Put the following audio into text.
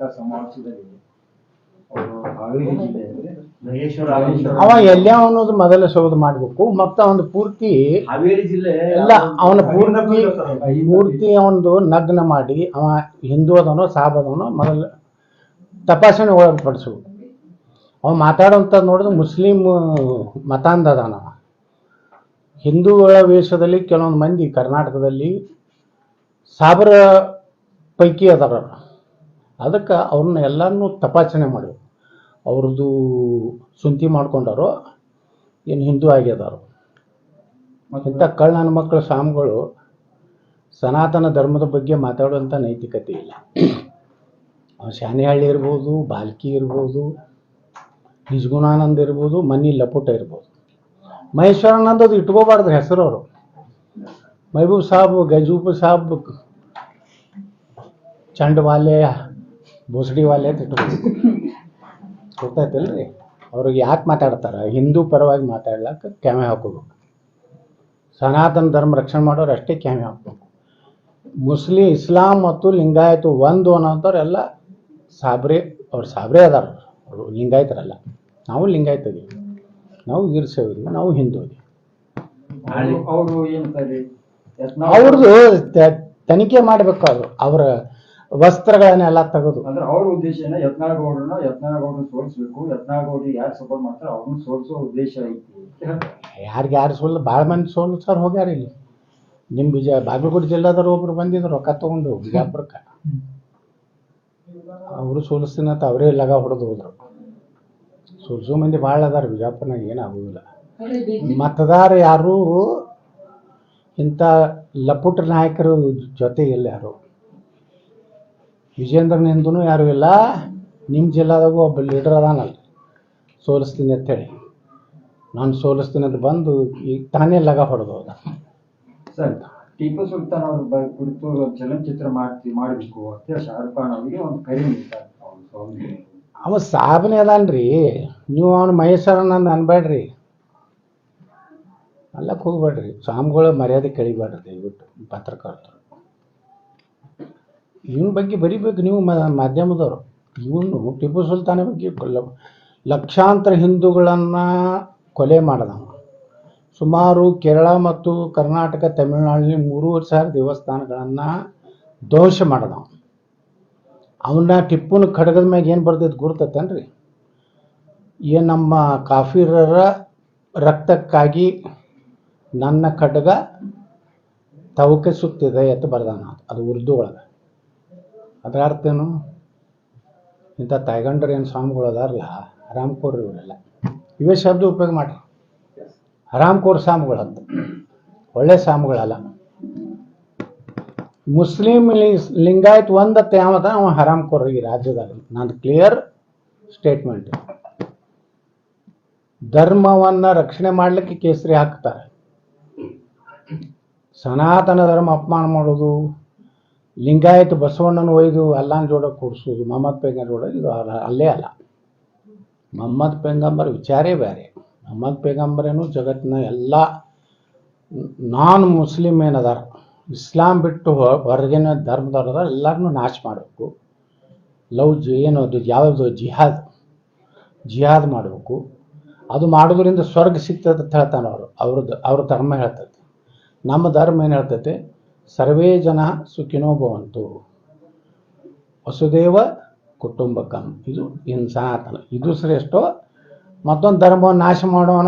ಪತ್ರಿಕಾ ಸಮಾವೇಶದಲ್ಲಿ ಅವರು ಹಾವೇರಿ ಜಿಲ್ಲೆಯಲ್ಲಿ ಮಹೇಶ್ವರ ಅವ ಎಲ್ಲೇ ಅನ್ನೋದು ಮೊದಲ ಶೋಧ ಮಾಡ್ಬೇಕು ಮತ್ತು ಅವನ ಪೂರ್ತಿ ಹಾವೇರಿ ಜಿಲ್ಲೆ ಎಲ್ಲ ಅವನ ಪೂರ್ತಿ ಪೂರ್ತಿ ಅವನದು ನಗ್ನ ಮಾಡಿ ಅವ ಹಿಂದೂ ಅದನೋ ಸಾಬ್ ಅದನೋ ಮೊದಲು ತಪಾಸಣೆ ಒಳಪಡಿಸು. ಅವ ಮಾತಾಡೋಂಥ ನೋಡಿದ್ರೆ ಮುಸ್ಲಿಂ ಮತಾಂಧ ಅದಾನ ಅವ. ಹಿಂದೂಗಳ ವೇಷದಲ್ಲಿ ಕೆಲವೊಂದು ಮಂದಿ ಕರ್ನಾಟಕದಲ್ಲಿ ಸಾಬರ ಪೈಕಿ ಅದಾರ ಅವ್ರು. ಅದಕ್ಕೆ ಅವ್ರನ್ನ ಎಲ್ಲನೂ ತಪಾಸಣೆ ಮಾಡಿದ್ರು. ಅವ್ರದ್ದು ಸುಂತಿ ಮಾಡ್ಕೊಂಡವರು ಏನು ಹಿಂದೂ ಆಗ್ಯದಾರು. ಇಂಥ ಕಳ್ಳನ ಮಕ್ಕಳ ಮಕ್ಕಳು ಸ್ವಾಮಿಗಳು ಸನಾತನ ಧರ್ಮದ ಬಗ್ಗೆ ಮಾತಾಡುವಂಥ ನೈತಿಕತೆ ಇಲ್ಲ. ಶಾನಿಹಳ್ಳಿ ಇರ್ಬೋದು ಬಾಲ್ಕಿ ಇರ್ಬೋದು ನಿಜಗುಣಾನಂದ ಇರ್ಬೋದು ಮನಿ ಲಪುಟ ಇರ್ಬೋದು. ಮಹೇಶ್ವರಾನಂದ ಅದು ಇಟ್ಕೋಬಾರ್ದು ಹೆಸರು ಅವರು ಮಹಬೂಬ್ ಸಾಬ್ ಗಜೂಬ್ ಸಾಬ್ ಚಂಡವಾಲೆ ಭೋಸಡಿ ವಾಲೆ ಅಂತ ಇಟ್ಕೋಬೇಕು ಗೊತ್ತಾಯ್ತಲ್ರಿ ಅವ್ರಿಗೆ ಯಾಕೆ ಮಾತಾಡ್ತಾರೆ? ಹಿಂದೂ ಪರವಾಗಿ ಮಾತಾಡ್ಲಿಕ್ಕೆ ಕ್ಯಾಮೆ ಹಾಕೋಬೇಕು. ಸನಾತನ ಧರ್ಮ ರಕ್ಷಣೆ ಮಾಡೋರು ಅಷ್ಟೇ ಕ್ಯಾಮೆ ಹಾಕ್ಬೇಕು. ಮುಸ್ಲಿಂ ಇಸ್ಲಾಂ ಮತ್ತು ಲಿಂಗಾಯತ ಒಂದು ಅನ್ನೋಂಥವ್ರೆಲ್ಲ ಸಾಬ್ರೆ ಅವ್ರು ಸಾಬ್ರೆ ಅದಾರ ಅವರು. ಲಿಂಗಾಯತರಲ್ಲ. ನಾವು ಲಿಂಗಾಯತ ಇದೀವಿ ನಾವು ಈರ್ಸೇವಿ ನಾವು ಹಿಂದೂ ಇದೀವಿ ಅವ್ರದ್ದು ತನಿಖೆ ಮಾಡಬೇಕು ಅವರು. ಅವರ ವಸ್ತ್ರಗಳನ್ನೆಲ್ಲ ತೆಗೆದು. ಅಂದ್ರೆ ಅವ್ರ ಉದ್ದೇಶ ಏನ? ಯತ್ನಾಳ್ ಗೌಡ್ರನ್ನ ಯತ್ನಾಳ್ ಗೌಡ್ರನ್ನ ಸೋಲಿಸ್ಬೇಕು. ಯತ್ನಾಳ್ ಗೌಡ್ರಿಗೆ ಯಾರು ಸಪೋರ್ಟ್ ಮಾಡ್ತಾರೆ ಅವ್ರನ್ನ ಸೋಲಿಸೋ ಉದ್ದೇಶ ಐತಿ. ಯಾರಿಗೆ ಯಾರು ಸೋಲ್ ಭಾಳ ಮಂದಿ ಸೋಲು ಸರ್ ಹೋಗ್ಯಾರ ಇಲ್ಲಿ. ನಿಮ್ಮ ಬಿಜ ಬಾಗಲಕೋಟೆ ಜಿಲ್ಲಾದವ್ರು ಒಬ್ರು ಬಂದಿದ್ರು ರೊಕ್ಕ ತಗೊಂಡು ಬಿಜಾಪುರಕ್ಕ. ಅವರು ಸೋಲಿಸ್ತೀನಿ ಅಂತ ಅವರೇ ಲಗ ಹೊಡೆದು ಹೋದ್ರು. ಸೋಲ್ಸೋ ಮಂದಿ ಭಾಳ ಅದಾರ ಬಿಜಾಪುರ್ನಾಗ ಏನಾಗೋದಿಲ್ಲ ಮತದಾರ ಯಾರು ಇಂಥ ಲಪುಟ ನಾಯಕರು ಜೊತೆ ಇಲ್ಲ ಯಾರು ವಿಜೇಂದ್ರನಿಂದನೂ ಯಾರು ಇಲ್ಲ. ನಿಮ್ಮ ಜಿಲ್ಲಾದಾಗೂ ಒಬ್ಬ ಲೀಡರ್ ಅದಾನಲ್ಲ. ಸೋಲಿಸ್ತೀನಿ ಅಂತೇಳಿ ನಾನು ಸೋಲಿಸ್ತೀನಿ ಅಂತ ಬಂದು ಈಗ ತಾನೇ ಲಗ ಹೊಡೆದು ಹೋದ. ಸರ್ ಟಿಪ್ಪು ಸುಲ್ತಾನ್ ಅವ್ರ ಬ- ಕುರಿತು ಚಲನಚಿತ್ರ ಮಾಡ್ತಿ ಮಾಡಬೇಕು ಅಂತ ಹೇಳಿ ಶಾರುಖ್ ಖಾನ್ ಅವರಿಗೆ ಒಂದು ಕರೆ ನೀಡ್ತಾರೆ ಅವ್ರ ಸ್ವಾಮಿ ಅವ ಸಾಬನೆ ಅದಾನ್ರಿ. ನೀವು ಅವನು ಮಹೇಶ್ವರನಂದ ಅನ್ಬೇಡ್ರಿ ಅಲ್ಲಕ್ಕೆ ಹೋಗ್ಬೇಡ್ರಿ ಸ್ವಾಮಿಗಳ ಮರ್ಯಾದೆ ಕಳಿಬೇಡ್ರಿ ದಯವಿಟ್ಟು. ಪತ್ರಕರ್ತರು ಇವನ ಬಗ್ಗೆ ಬರಿಬೇಕು ನೀವು ಮಾಧ್ಯಮದವರು. ಇವನು ಟಿಪ್ಪು ಸುಲ್ತಾನ ಬಗ್ಗೆ ಲಕ್ಷಾಂತರ ಹಿಂದೂಗಳನ್ನು ಕೊಲೆ ಮಾಡಿದವ ಸುಮಾರು ಕೇರಳ ಮತ್ತು ಕರ್ನಾಟಕ, ತಮಿಳುನಾಡಿನಲ್ಲಿ ಮೂರುವರೆ ಸಾವಿರ ದೇವಸ್ಥಾನಗಳನ್ನು ದೋಷ ಮಾಡಿದವ ಅವನ್ನ ಟಿಪ್ಪುನ ಖಡ್ಗದ ಮ್ಯಾಗ ಏನು ಬರ್ತೈತೆ ಗುರ್ತೈತೇನ್ರಿ? ಏನು ನಮ್ಮ ಕಾಫಿರರ ರಕ್ತಕ್ಕಾಗಿ ನನ್ನ ಖಡ್ಗ ತವಕೆ ಸುತ್ತಿದೆ ಅಂತ ಬರ್ದಾನ ಅದು ಉರ್ದು ಒಳಗೆ. ಅದರ ಅರ್ಥ ಏನು ಇಂಥ ತಾಯ್ಗಂಡ್ರು ಏನು ಸ್ವಾಮಿಗಳು ಅದಾರಲ್ಲ, ಹರಾಮ್ಕೋರ್ ಇವರೆಲ್ಲ. ಇವೇ ಶಬ್ದ ಉಪಯೋಗ ಮಾಡ್ರಿ. ಹರಾಮ್ಕೋರ್ ಸ್ವಾಮಿಗಳು ಅಂತ ಒಳ್ಳೆ ಸ್ವಾಮಿಗಳಲ್ಲ. ಮುಸ್ಲಿಂ ಲಿಂಗಾಯತ್ ಒಂದತ್ತ ಯಾವದ ಅವ ಹರಾಮ್ ಕೋರ್ ಈ ರಾಜ್ಯದಾಗ. ನಾನು ಕ್ಲಿಯರ್ ಸ್ಟೇಟ್ಮೆಂಟ್ ಧರ್ಮವನ್ನ ರಕ್ಷಣೆ ಮಾಡ್ಲಿಕ್ಕೆ ಕೇಸರಿ ಹಾಕ್ತಾರೆ. ಸನಾತನ ಧರ್ಮ ಅಪಮಾನ ಮಾಡೋದು ಲಿಂಗಾಯತ್ ಬಸವಣ್ಣನ ಒಯ್ದು ಅಲ್ಲಾನ್ ಜೋಡ ಕೂಡಿಸೋದು ಮೊಹಮ್ಮದ್ ಪೈಗಂಬರ್ ಜೋಡ ಇದು ಅಲ್ಲ- ಅಲ್ಲೇ ಮೊಹಮ್ಮದ್ ಪೇಗಂಬರ್ ವಿಚಾರೇ ಬೇರೆ. ಮೊಹಮ್ಮದ್ ಪೇಗಂಬರೇನು ಜಗತ್ತಿನ ಎಲ್ಲ ನಾನ್ ಮುಸ್ಲಿಮ್ ಏನದಾರ, ಇಸ್ಲಾಂ ಬಿಟ್ಟು ಹೊರಗಿನ ಧರ್ಮದವ್ರು ಅದಾರ ಎಲ್ಲರನ್ನೂ ನಾಶ ಮಾಡಬೇಕು. ಲವ್ ಜಿ ಏನು ಯಾವುದು ಜಿಹಾದ್ ಜಿಹಾದ್ ಮಾಡಬೇಕು. ಅದು ಮಾಡೋದ್ರಿಂದ ಸ್ವರ್ಗ ಸಿಗ್ತದೆ ಅಂತ ಹೇಳ್ತಾನೆ ಅವರು. ಅವ್ರದ್ದು, ಅವ್ರ ಧರ್ಮ ಹೇಳ್ತೈತಿ ನಮ್ಮ ಧರ್ಮ ಏನು ಹೇಳ್ತೈತೆ ಸರ್ವೇ ಜನ ಸುಖಿನೋ ಭವಂತು. ವಸುದೇವ ಕುಟುಂಬಕಂ. ಇದು ಇನ್ ಸನಾತನ ಇದು ಶ್ರೇಷ್ಠ. ಮತ್ತೊಂದು ಧರ್ಮವನ್ನು ನಾಶ ಮಾಡೋಣ